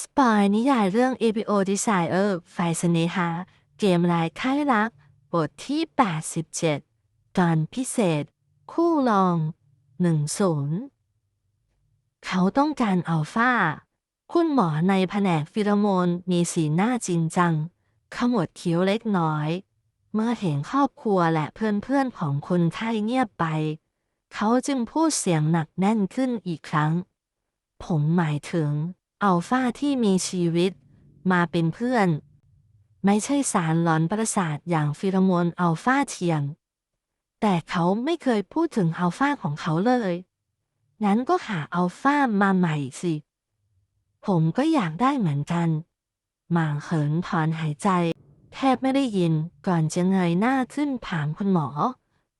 สปอยนิยายเรื่อง APO Desire ไฟเสนหา เกมลายค่ายรัก บทที่ 87 ตอนพิเศษ คู่ลอง 10 เขาต้องการอัลฟาคุณหมอในแผนกฟิโรโมนมีสีหน้าจริงจัง ขมวดคิ้วเล็กน้อย เมื่อเห็นครอบครัวและเพื่อนๆของคนไข้เงียบไป เขาจึงพูดเสียงหนักแน่นขึ้นอีกครั้ง ผมหมายถึง อัลฟาที่มีชีวิตมาเป็นเพื่อน ไม่ใช่สารหลอนประสาทอย่างฟิโรโมนอัลฟาเทียม แต่เขาไม่เคยพูดถึงอัลฟาของเขาเลย งั้นก็หาอัลฟามาใหม่สิ ผมก็อยากได้เหมือนกัน หมางเหินถอนหายใจ แทบไม่ได้ยินก่อนจะเงยหน้าขึ้นถามคุณหมอ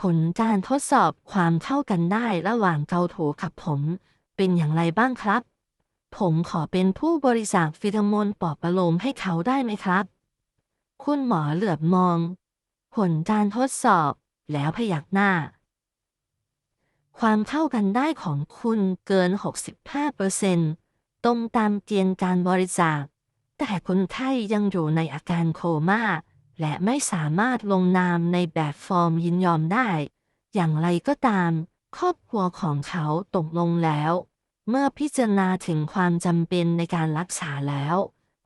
ผลการทดสอบความเข้ากันได้ระหว่างเกาถูกับผม เป็นอย่างไรบ้างครับ ผมขอเป็นผู้บริจาคฟิโรโมนปลอบประโลมให้เขาได้ไหมครับ คุณหมอเหลือบมอง ผลการทดสอบแล้วพยักหน้า ความเข้ากันได้ของคุณเกิน 65%ตรงตามเกณฑ์การบริจาค แต่คนไข้ยังอยู่ในอาการโคม่า และไม่สามารถลงนามในแบบฟอร์มยินยอมได้ อย่างไรก็ตาม ครอบครัวของเขาตกลงแล้ว เมื่อพิจารณาถึงความจำเป็นในการรักษาแล้ว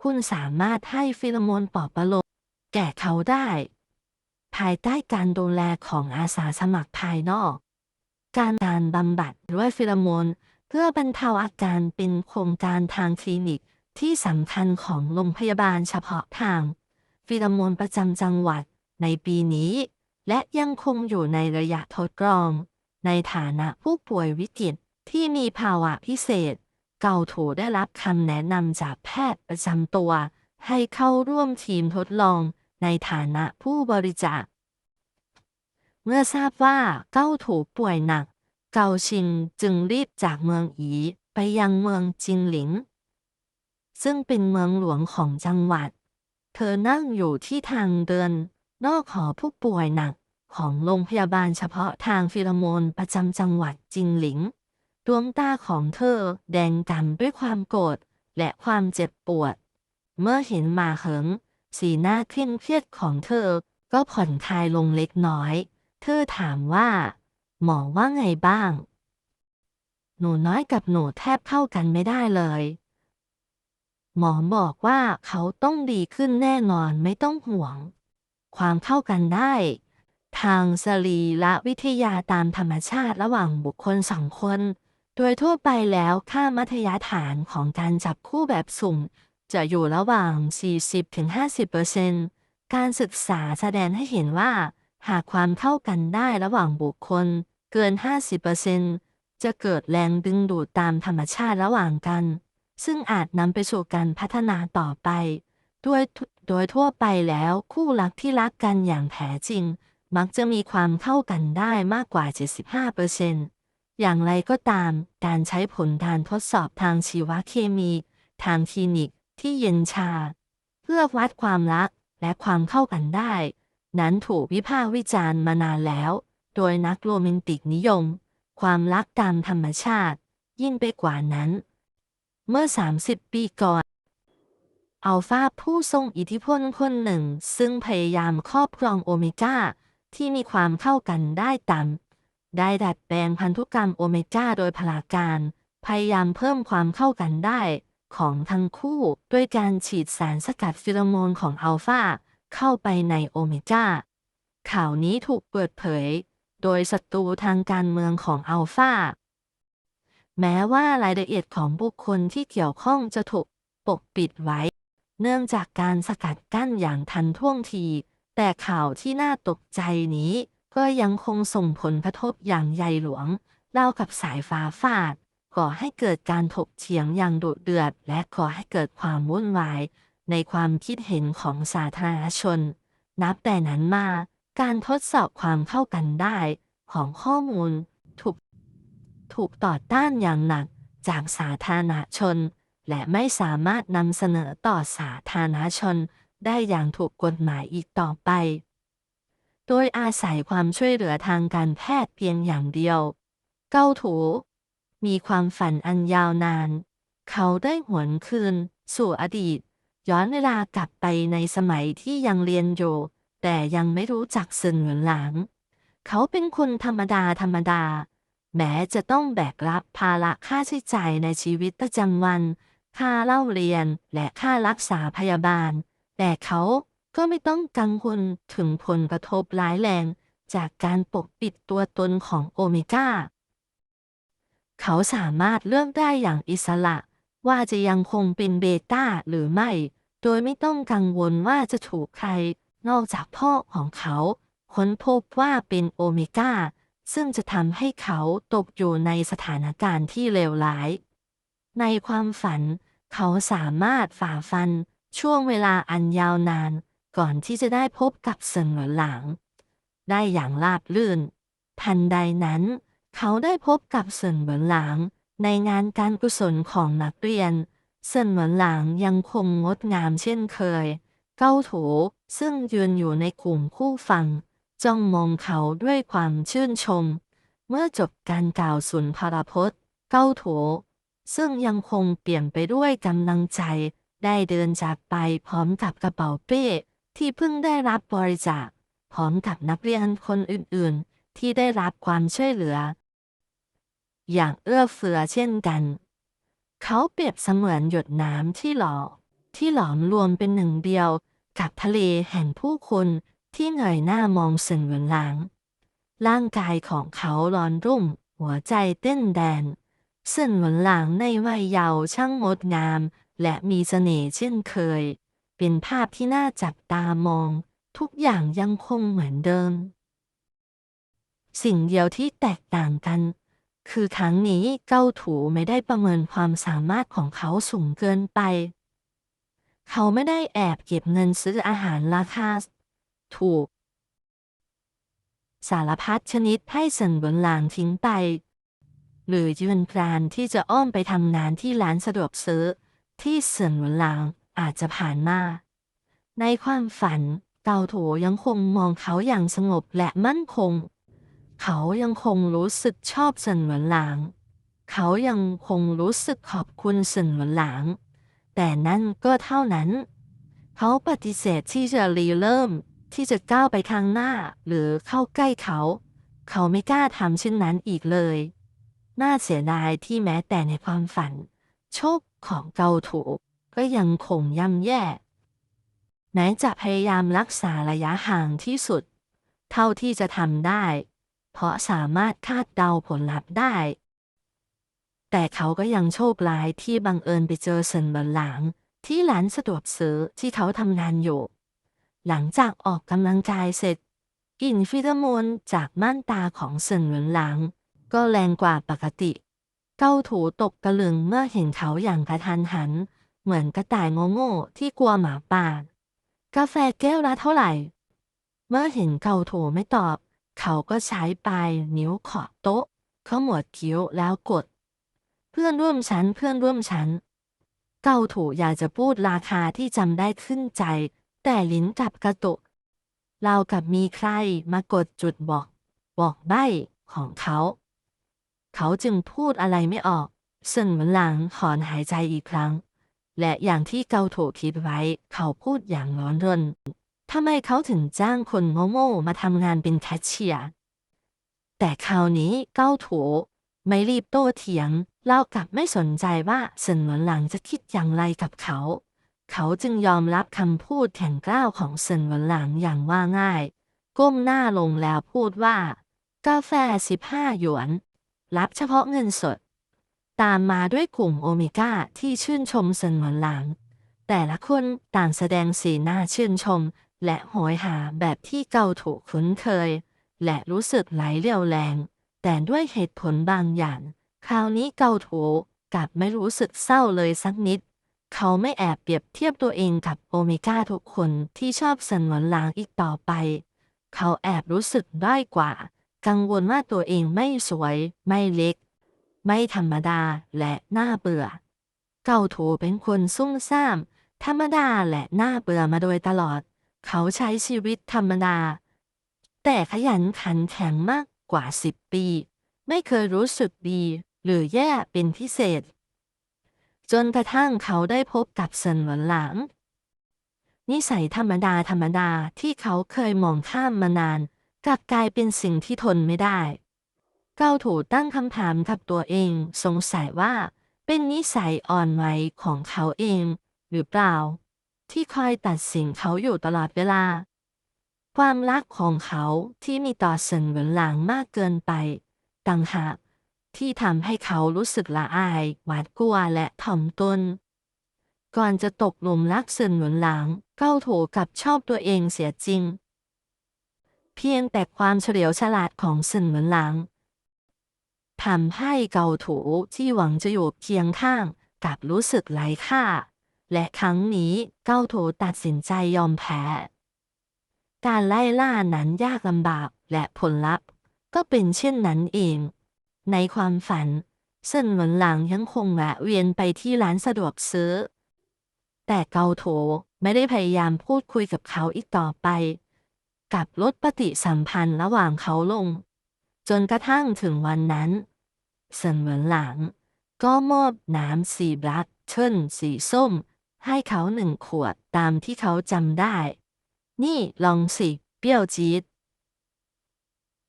คุณสามารถให้ฟิโรโมนปลอบประโลมแก่เขาได้ ภายใต้การดูแลของอาสาสมัครภายนอก การการบำบัดด้วยฟิโรโมน เพื่อบรรเทาอาการเป็นโครงการทางคลินิกที่สำคัญของโรงพยาบาลเฉพาะทาง ฟิโรโมนประจำจังหวัดในปีนี้ และยังคงอยู่ในระยะทดลอง ในฐานะผู้ป่วยวิกฤต ที่มีภาวะพิเศษ เกาถูได้รับคำแนะนำจากแพทย์ประจำตัว ให้เข้าร่วมทีมทดลองในฐานะผู้บริจาค เมื่อทราบว่าเก้าถูป่วยหนัก เกาชินจึงรีบจากเมืองอีไปยังเมืองจินหลิง ซึ่งเป็นเมืองหลวงของจังหวัด เธอนั่งอยู่ที่ทางเดิน นอกหอผู้ป่วยหนักของโรงพยาบาลเฉพาะทางฟิโรโมนประจำจังหวัดจินหลิง ดวงตาของเธอแดงกำด้วยความโกรธและความเจ็บปวด เมื่อเห็นมาเหิง สีหน้าเคร่งเครียดของเธอก็ผ่อนคลายลงเล็กน้อย เธอถามว่า หมอว่าไงบ้าง หนูน้อยกับหนูแทบเข้ากันไม่ได้เลย หมอบอกว่าเขาต้องดีขึ้นแน่นอนไม่ต้องห่วง ความเข้ากันได้ ทางสรีระวิทยาตามธรรมชาติระหว่างบุคคลสองคน โดยทั่วไปแล้วค่ามัธยฐานของการจับคู่แบบสุ่ม จะอยู่ระหว่าง 40-50%การศึกษาแสดงให้เห็นว่า หากความเข้ากันได้ระหว่างบุคคลเกิน 50%จะเกิดแรงดึงดูดตามธรรมชาติระหว่างกัน ซึ่งอาจนำไปสู่การพัฒนาต่อไป ด้วยโดยทั่วไปแล้วคู่รักที่รักกันอย่างแท้จริง มักจะมีความเข้ากันได้มากกว่า 75% อย่างไรก็ตาม การใช้ผลการทดสอบทางชีวเคมี ทางคลินิกที่เย็นชา เพื่อวัดความรักและความเข้ากันได้ นั้นถูกวิพากษ์วิจารณ์มานานแล้ว โดยนักโรแมนติกนิยม ความรักตามธรรมชาติ ยิ่งไปกว่านั้น เมื่อ 30 ปีก่อน อัลฟาผู้ทรงอิทธิพลคนหนึ่ง ซึ่งพยายามครอบครองโอเมก้าที่มีความเข้ากันได้ต่ำ ได้ดัดแปลงพันธุกรรมโอเมก้าโดยพลาการ พยายามเพิ่มความเข้ากันได้ ของทั้งคู่ด้วยการฉีดสารสกัดฟิโรโมนของอัลฟาเข้าไปในโอเมก้า ข่าวนี้ถูกเปิดเผย โดยศัตรูทางการเมืองของอัลฟาแม้ว่ารายละเอียดของบุคคลที่เกี่ยวข้องจะถูกปกปิดไว้ เนื่องจากการสกัดกั้นอย่างทันท่วงที แต่ข่าวที่น่าตกใจนี้ ก็ยังคงส่งผลกระทบอย่างใหญ่หลวงเล่ากับสายฟ้าฟาดก่อให้เกิดการถกเถียงอย่างดุเดือด และก่อให้เกิดความวุ่นวาย ในความคิดเห็นของสาธารณชน นับแต่นั้นมา การทดสอบความเข้ากันได้ ของข้อมูลถูกถูกต่อต้านอย่างหนักจากสาธารณชน และไม่สามารถนำเสนอต่อสาธารณชน ได้อย่างถูกกฎหมายอีกต่อไป โดยอาศัยความช่วยเหลือทางการแพทย์เพียงอย่างเดียว เก้าถู มีความฝันอันยาวนาน เขาได้หวนคืน สู่อดีต ย้อนเวลากลับไปในสมัยที่ยังเรียนอยู่ แต่ยังไม่รู้จักเซินเหวินหลางเขาเป็นคนธรรมดาธรรมดา แม้จะต้องแบกรับภาระค่าใช้จ่ายในชีวิตประจำวัน ค่าเล่าเรียนและค่ารักษาพยาบาล แต่เขา ก็ไม่ต้องกังวลถึงผลกระทบร้ายแรง จากการปกปิดตัวตนของโอเมก้า เขาสามารถเลือกได้อย่างอิสระ ว่าจะยังคงเป็นเบต้าหรือไม่ โดยไม่ต้องกังวลว่าจะถูกใคร นอกจากพ่อของเขาค้นพบว่าเป็นโอเมก้า ซึ่งจะทำให้เขาตกอยู่ในสถานการณ์ที่เลวร้าย ในความฝัน เขาสามารถฝ่าฟันช่วงเวลาอันยาวนาน ก่อนที่จะได้พบกับเซินเหวินหลางได้อย่างราบรื่น ทันใดนั้น เขาได้พบกับเซินเหวินหลางในงานการกุศลของนักเรียน เซินเหวินหลางยังคงงดงามเช่นเคย เก้าโถซึ่งยืนอยู่ในกลุ่มผู้ฟัง จ้องมองเขาด้วยความชื่นชม เมื่อจบการกล่าวสุนทรพจน์ เก้าโถซึ่งยังคงเปลี่ยนไปด้วยกำลังใจ ได้เดินจากไปพร้อมกับกระเป๋าเป้ ที่เพิ่งได้รับบริจาคพร้อมกับนักเรียนคนอื่นๆ ที่ได้รับความช่วยเหลือ อย่างเอื้อเฟื้อเช่นกัน เขาเปรียบเสมือนหยดน้ำที่หล่อที่หลอมรวมเป็นหนึ่งเดียวกับทะเลแห่งผู้คนที่เงยหน้ามองเซินเหวินหลาง ร่างกายของเขาร้อนรุ่ม หัวใจเต้นแดนเซินหวินหลางในวัยเยาว์ช่างงดงาม และมีเสน่ห์เช่นเคย เป็นภาพที่น่าจับตามอง ทุกอย่างยังคงเหมือนเดิม สิ่งเดียวที่แตกต่างกัน คือครั้งนี้เก้าถูไม่ได้ประเมินความสามารถของเขาสูงเกินไป เขาไม่ได้แอบเก็บเงินซื้ออาหารราคาถูก สารพัดชนิดให้เซินเหวินหลางทิ้งไป หรือยืนกรานที่จะอ้อมไปทำงานที่ร้านสะดวกซื้อที่เซินเหวินหลาง อาจจะผ่านมาในความฝันเกาโถยังคงมองเขาอย่างสงบและมั่นคง เขายังคงรู้สึกชอบเซินหวนหลาง เขายังคงรู้สึกขอบคุณเซินหวนหลาง แต่นั่นก็เท่านั้น เขาปฏิเสธที่จะรีเริ่มที่จะก้าวไปข้างหน้าหรือเข้าใกล้เขา เขาไม่กล้าทำเช่นนั้นอีกเลย น่าเสียดายที่แม้แต่ในความฝัน โชคของเกาถูก ก็ยังคงย่ำแย่แม้จะพยายามรักษาระยะห่างที่สุด เท่าที่จะทำได้ เพราะสามารถคาดเดาผลลัพธ์ได้ แต่เขาก็ยังโชคร้ายที่บังเอิญไปเจอเซินเบินหลางที่ร้านสะดวกซื้อที่เขาทำงานอยู่ หลังจากออกกำลังกายเสร็จกลิ่นฟิโรโมนจากม่านตาของเซินเหวินหลางก็แรงกว่าปกติ เก้าถูตกตะลึงเมื่อเห็นเขาอย่างกระทันหัน เหมือนกระต่ายโง่ๆที่กลัวหมาป่า กาแฟแก้วละเท่าไหร่ เมื่อเห็นเกาโถไม่ตอบ เขาก็ใช้ปลายนิ้วขอบโต๊ะเขาหมวดคิ้วแล้วกด เพื่อนร่วมชั้นเพื่อนร่วมชั้น เกาโถอยากจะพูดราคาที่จำได้ขึ้นใจ แต่ลิ้นกลับกระตุกเรากับมีใครมากดจุดบอก บอกใบ้ของเขา เขาจึงพูดอะไรไม่ออก ซึ่งเหมือนหลังถอนหายใจอีกครั้ง และอย่างที่เกาโถคิดไว้ เขาพูดอย่างร้อนรนทำไมเขาถึงจ้างคนโง่ๆมาทำงานเป็นแคชเชียร์แต่คราวนี้เก้าโถไม่รีบโต้เถียงเล่ากลับไม่สนใจว่าเซินวนหลังจะคิดอย่างไรกับเขา เขาจึงยอมรับคำพูดแข็งกร้าวของเซินวนหลังอย่างว่าง่าย ก้มหน้าลงแล้วพูดว่า กาแฟ 15 หยวน รับเฉพาะเงินสด ตามมาด้วยกลุ่มโอเมก้าที่ชื่นชมเซินวนหลัง แต่ละคนต่างแสดงสีหน้าชื่นชม และโหยหาแบบที่เกาถูกคุ้นเคย และรู้สึกไหลเรี่ยวแรง แต่ด้วยเหตุผลบางอย่าง คราวนี้เกาถูกลับไม่รู้สึกเศร้าเลยสักนิด เขาไม่แอบเปรียบเทียบตัวเองกับโอเมก้าทุกคนที่ชอบเซินวนหลางอีกต่อไป เขาแอบรู้สึกด้อยกว่า กังวลว่าตัวเองไม่สวย ไม่เล็ก ไม่ธรรมดาและน่าเบื่อ เกาโถเป็นคนซุ่มซ่าม ธรรมดาและน่าเบื่อมาโดยตลอด เขาใช้ชีวิตธรรมดา แต่ขยันขันแข็งมากกว่าสิบปี ไม่เคยรู้สึกดี หรือแย่เป็นพิเศษ จนกระทั่งเขาได้พบกับเซินหวนหลางนิสัยธรรมดาธรรมดาที่เขาเคยมองข้ามมานาน กลับกลายเป็นสิ่งที่ทนไม่ได้ เกาถูตั้งคำถามกับตัวเอง สงสัยว่าเป็นนิสัยอ่อนไหวของเขาเอง หรือเปล่า ที่คอยตัดสินเขาอยู่ตลอดเวลา ความรักของเขาที่มีต่อเซินเหวินหลางมากเกินไปต่างหากที่ทำให้เขารู้สึกละอาย หวาดกลัวและถ่อมตนก่อนจะตกหลุมรักเซินเหวินหลาง เก้าโถกับชอบตัวเองเสียจริง เพียงแต่ความเฉลียวฉลาดของเซินเหวินหลาง ทำให้เกาถูที่หวังจะอยู่เคียงข้างกับรู้สึกไร้ค่า และครั้งนี้เกาถูตัดสินใจยอมแพ้ การไล่ล่านั้นยากลำบากและผลลัพธ์ ก็เป็นเช่นนั้นเอง ในความฝันเซินเหวินหลางยังคงแวะเวียนไปที่ร้านสะดวกซื้อ แต่เกาโถไม่ได้พยายามพูดคุยกับเขาอีกต่อไป กับลดปฏิสัมพันธ์ระหว่างเขาลง จนกระทั่งถึงวันนั้น เซนเหวินหลาง ก็มอบน้ำสีบลักเชิญสีส้ม ให้เขาหนึ่งขวดตามที่เขาจำได้ นี่ลองสิเปรี้ยวจี๊ด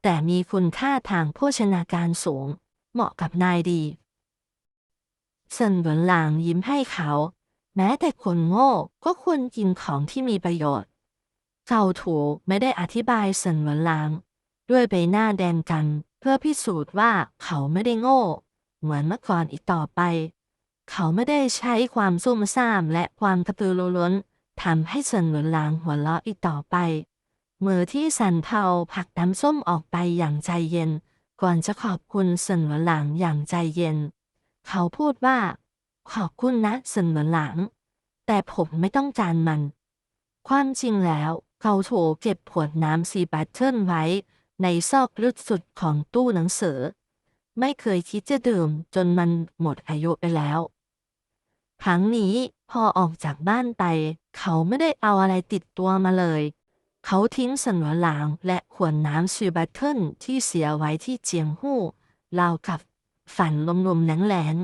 แต่มีคุณค่าทางโภชนาการสูง เหมาะกับนายดีเซินเหวินหลางยิ้มให้เขา แม้แต่คนโง่ก็ควรกินของที่มีประโยชน์ เกาถูไม่ได้อธิบายเซินเหวินหลาง ด้วยใบหน้าแดงกัน เพื่อพิสูจน์ว่าเขาไม่ได้โง่ เหมือนเมื่อก่อนอีกต่อไป เขาไม่ได้ใช้ความซุ่มซ่ามและความกระตือรือร้นทำให้เซินเหวินหลางหัวเราะอีกต่อไป มือที่สันเทาผักน้ำส้มออกไปอย่างใจเย็น ก่อนจะขอบคุณเซินเหวินหลางอย่างใจเย็น เขาพูดว่า ขอบคุณนะเซินเหวินหลาง แต่ผมไม่ต้องการมัน ความจริงแล้ว เขาโถเก็บขวดน้ำซีบัตเทิลไว้ ในซอกลึกสุดของตู้หนังสือ ไม่เคยคิดจะดื่มจนมันหมดอายุไปแล้ว ครั้งนี้พอออกจากบ้านไป เขาไม่ได้เอาอะไรติดตัวมาเลย เขาทิ้งสนวนหลางและขวดน้ำซีบัตเทิลที่เสียไว้ที่เจียงหู้ราวกับฝันลมๆแรง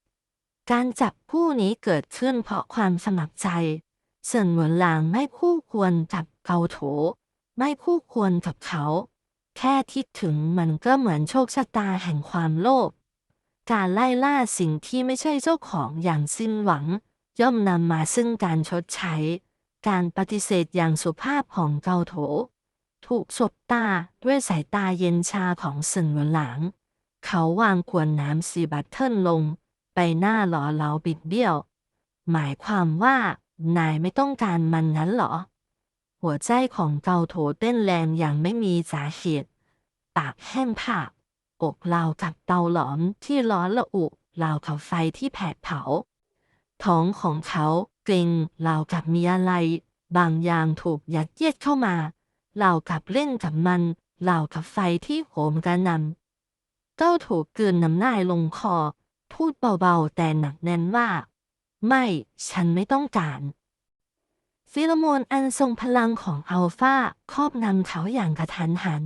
ๆการจับผู้นี้เกิดขึ้นเพราะความสมัครใจเซินวนหลางไม่คู่ควรกับเกาโถไม่คู่ควรกับเขา แค่คิดถึงมันก็เหมือนโชคชะตาแห่งความโลภ การไล่ล่าสิ่งที่ไม่ใช่เจ้าของอย่างสิ้นหวัง ย่อมนำมาซึ่งการชดใช้ การปฏิเสธอย่างสุภาพของเกาโถ ถูกสบตาด้วยสายตาเย็นชาของเซินวนหลางเขาวางขวดน้ำซีบัตเทิลลง ไปหน้าหล่อเหลาบิดเบี้ยว หมายความว่า นายไม่ต้องการมันนั้นหรอ หัวใจของเกาโถเต้นแรงอย่างไม่มีสาเหตุปากแห้งผากอกราวกับเตาหลอมที่ร้อนระอุราวกับไฟที่แผดเผา ท้องของเขาเกร็งราวกับมีอะไร บางอย่างถูกยัดเยียดเข้ามาราวกับเล่นกับมันราวกับไฟที่โหมกระหนำเก้าถูกกลืนน้ำลายลงคอ พูดเบาๆแต่หนักแน่นว่า ไม่ ฉันไม่ต้องการ ฟิโลโมนอันทรงพลังของอัลฟาครอบงำเขาอย่างกระทันหัน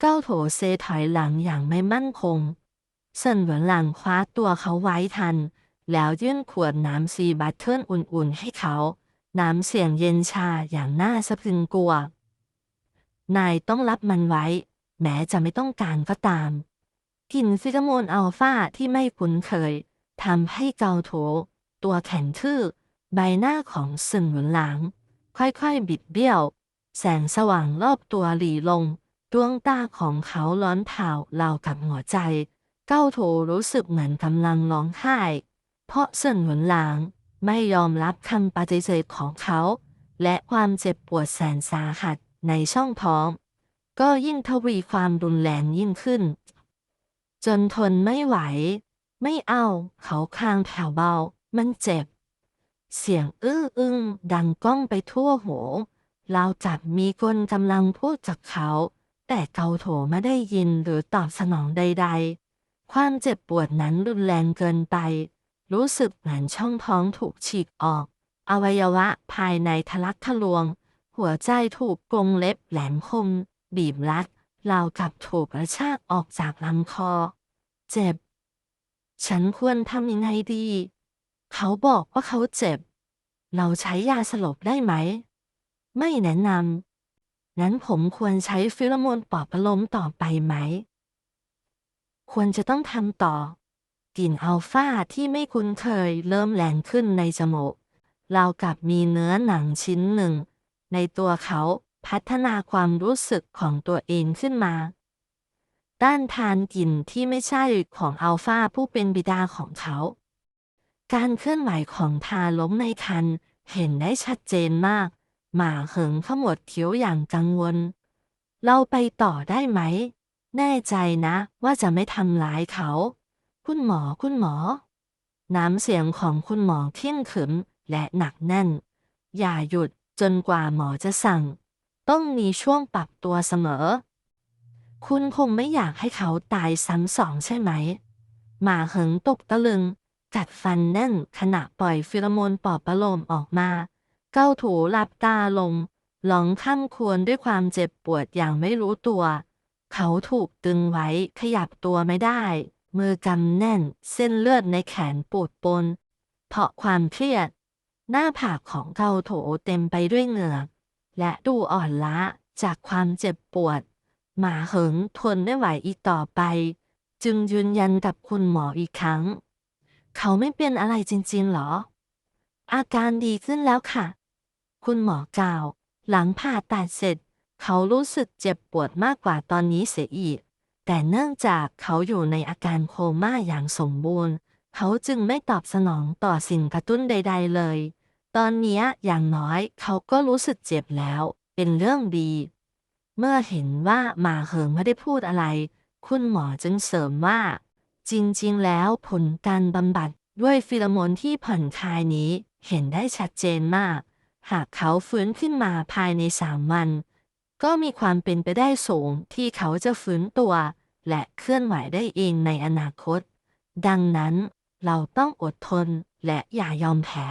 เก้าโถเซถอยหลังอย่างไม่มั่นคงเซินเหวนหลังคว้าตัวเขาไว้ทัน แล้วยื่นขวดน้ำซีบัตเทิลอุ่นๆให้เขา น้ำเสียงเย็นชาอย่างน่าสะพรึงกลัว นายต้องรับมันไว้ แม้จะไม่ต้องการก็ตามกลิ่นฟิโลโมนอัลฟาที่ไม่คุ้นเคยทำให้เกาโถตัวแข็งทื่อ ใบหน้าของสึนหวนหลาง ค่อยๆบิดเบี้ยว แสงสว่างรอบตัวหลีลง ดวงตาของเขาร้อนเผาเรากับหัวใจ เก้าโถรู้สึกเหมือนกำลังร้องไห้ เพราะเซินหวนหลางไม่ยอมรับคำปฏิเสธของเขา และความเจ็บปวดแสนสาหัสในช่องท้อง ก็ยิ่งทวีความรุนแรงยิ่งขึ้น จนทนไม่ไหว ไม่เอา เขาคางแผ่วเบา มันเจ็บ เสียงอื้ออึ้งดังก้องไปทั่วหูราวจับมีคนกำลังพูดกับเขา แต่เกาโถไม่ได้ยินหรือตอบสนองใด ๆ ความเจ็บปวดนั้นรุนแรงเกินไป รู้สึกเหมือนช่องท้องถูกฉีกออก อวัยวะภายในทะลักทะลวง หัวใจถูกกรงเล็บแหลมคม บีบรัดราวกับถูกกระชากออกจากลำคอ เจ็บ ฉันควรทำยังไงดี เขาบอกว่าเขาเจ็บ เราใช้ยาสลบได้ไหม ไม่แนะนำ นั้นผมควรใช้ฟิโลโมนปลอบประโลมต่อไปไหม ควรจะต้องทำต่อ กลิ่นอัลฟาที่ไม่คุ้นเคยเริ่มแรงขึ้นในจมูกเรากับมีเนื้อหนังชิ้นหนึ่ง ในตัวเขาพัฒนาความรู้สึกของตัวเองขึ้นมาต้านทานกลิ่นที่ไม่ใช่ของอัลฟาผู้เป็นบิดาของเขา การเคลื่อนไหวของทาล้มในคันเห็นได้ชัดเจนมาก หมาเหิงขมวดคิ้วอย่างกังวล เราไปต่อได้ไหม แน่ใจนะว่าจะไม่ทำร้ายเขา คุณหมอคุณหมอ น้ำเสียงของคุณหมอเที่ยงขึมและหนักแน่น อย่าหยุดจนกว่าหมอจะสั่ง ต้องมีช่วงปรับตัวเสมอ คุณคงไม่อยากให้เขาตายซ้ำสองใช่ไหม หมาเหิงตกตะลึง กัดฟันแน่นขณะปล่อยฟิโรโมนปอบประโลมออกมา เก้าถูหลับตาลงร้องข้ามควรด้วยความเจ็บปวดอย่างไม่รู้ตัว เขาถูกตึงไว้ขยับตัวไม่ได้ มือกำแน่นเส้นเลือดในแขนปูดปน เพราะความเครียด หน้าผากของเกาโถเต็มไปด้วยเหงื่อและดูอ่อนล้าจากความเจ็บปวด หมาเหิงทนไม่ไหวอีกต่อไป จึงยืนยันกับคุณหมออีกครั้ง เขาไม่เป็นอะไรจริงๆหรอ อาการดีขึ้นแล้วค่ะ คุณหมอกล่าว หลังผ่าตัดเสร็จ เขารู้สึกเจ็บปวดมากกว่าตอนนี้เสียอีก แต่เนื่องจากเขาอยู่ในอาการโคม่าอย่างสมบูรณ์ เขาจึงไม่ตอบสนองต่อสิ่งกระตุ้นใด ๆ เลย ตอนนี้อย่างน้อยเขาก็รู้สึกเจ็บแล้ว เป็นเรื่องดี เมื่อเห็นว่าหมาเหิงไม่ได้พูดอะไร คุณหมอจึงเสริมว่า จริง ๆ แล้วผลการบำบัดด้วยฟิโลโมนที่ผ่อนคลายนี้เห็นได้ชัดเจนมาก หากเขาฟื้นขึ้นมาภายในสามวัน ก็มีความเป็นไปได้สูงที่เขาจะฟื้นตัว และเคลื่อนไหวได้เองในอนาคต ดังนั้นเราต้องอดทนและอย่ายอมแพ้